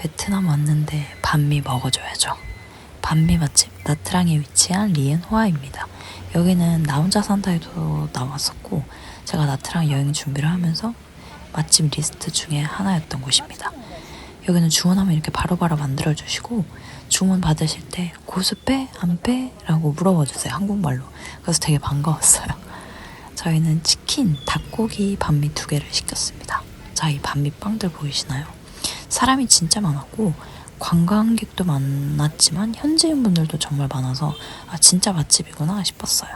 베트남 왔는데 반미 먹어줘야죠. 반미 맛집 나트랑에 위치한 리엔호아입니다. 여기는 나 혼자 산다 에도 나왔었고 제가 나트랑 여행 준비를 하면서 맛집 리스트 중에 하나였던 곳입니다. 여기는 주문하면 이렇게 바로바로 만들어주시고 주문 받으실 때 고수 빼? 안 빼? 라고 물어봐 주세요. 한국말로. 그래서 되게 반가웠어요. 저희는 치킨, 닭고기 반미 두 개를 시켰습니다. 자, 이 반미 빵들 보이시나요? 사람이 진짜 많았고 관광객도 많았지만 현지인 분들도 정말 많아서 아 진짜 맛집이구나 싶었어요.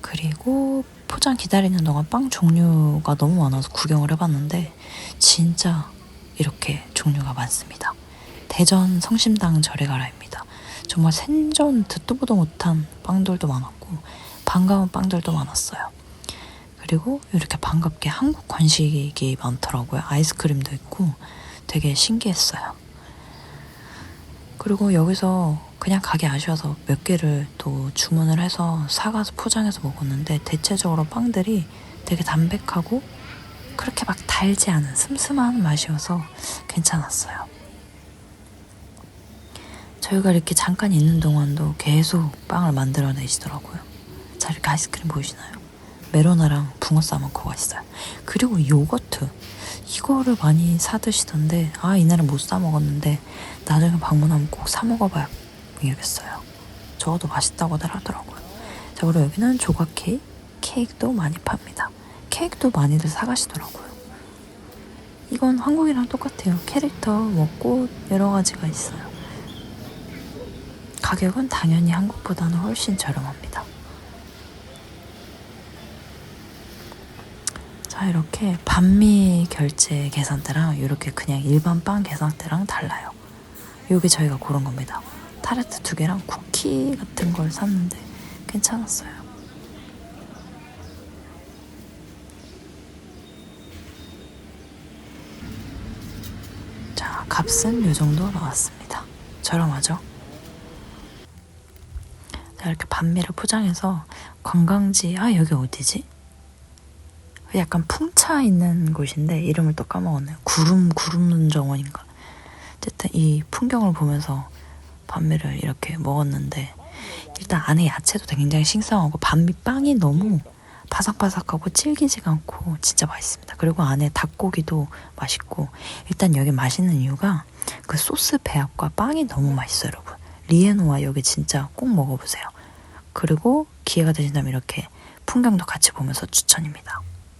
그리고 포장 기다리는 동안 빵 종류가 너무 많아서 구경을 해봤는데 진짜 이렇게 종류가 많습니다. 대전 성심당 절에 가라입니다. 정말 생전 듣도 보도 못한 빵들도 많았고 반가운 빵들도 많았어요. 그리고 이렇게 반갑게 한국 관식이 많더라고요. 아이스크림도 있고 되게 신기했어요. 그리고 여기서 그냥 가기 아쉬워서 몇 개를 또 주문을 해서 사가서 포장해서 먹었는데 대체적으로 빵들이 되게 담백하고 그렇게 막 달지 않은 슴슴한 맛이어서 괜찮았어요. 저희가 이렇게 잠깐 있는 동안도 계속 빵을 만들어내시더라고요. 자, 이렇게 아이스크림 보이시나요? 메로나랑 붕어 싸 먹고가 있어요. 그리고 요거트. 이거를 많이 사 드시던데, 아, 이날은 못 사 먹었는데, 나중에 방문하면 꼭 사 먹어봐야겠어요. 저도 맛있다고들 하더라고요. 자, 그리고 여기는 조각 케이크, 케이크도 많이 팝니다. 케이크도 많이들 사가시더라고요. 이건 한국이랑 똑같아요. 캐릭터, 뭐 꽃, 여러 가지가 있어요. 가격은 당연히 한국보다는 훨씬 저렴합니다. 자 이렇게 반미 결제 계산대랑 이렇게 그냥 일반 빵 계산대랑 달라요. 요게 저희가 고른 겁니다. 타르트 두 개랑 쿠키 같은 걸 샀는데 괜찮았어요. 자 값은 요 정도 나왔습니다. 저렴하죠? 자 이렇게 반미를 포장해서 관광지 아 여기 어디지? 약간 풍차 있는 곳인데 이름을 또 까먹었네요. 구름 구름 정원인가. 어쨌든 이 풍경을 보면서 반미를 이렇게 먹었는데 일단 안에 야채도 굉장히 싱싱하고 반미 빵이 너무 바삭바삭하고 질기지가 않고 진짜 맛있습니다. 그리고 안에 닭고기도 맛있고 일단 여기 맛있는 이유가 그 소스 배합과 빵이 너무 맛있어요, 여러분. 리에노와 여기 진짜 꼭 먹어보세요. 그리고 기회가 되신다면 이렇게 풍경도 같이 보면서 추천입니다.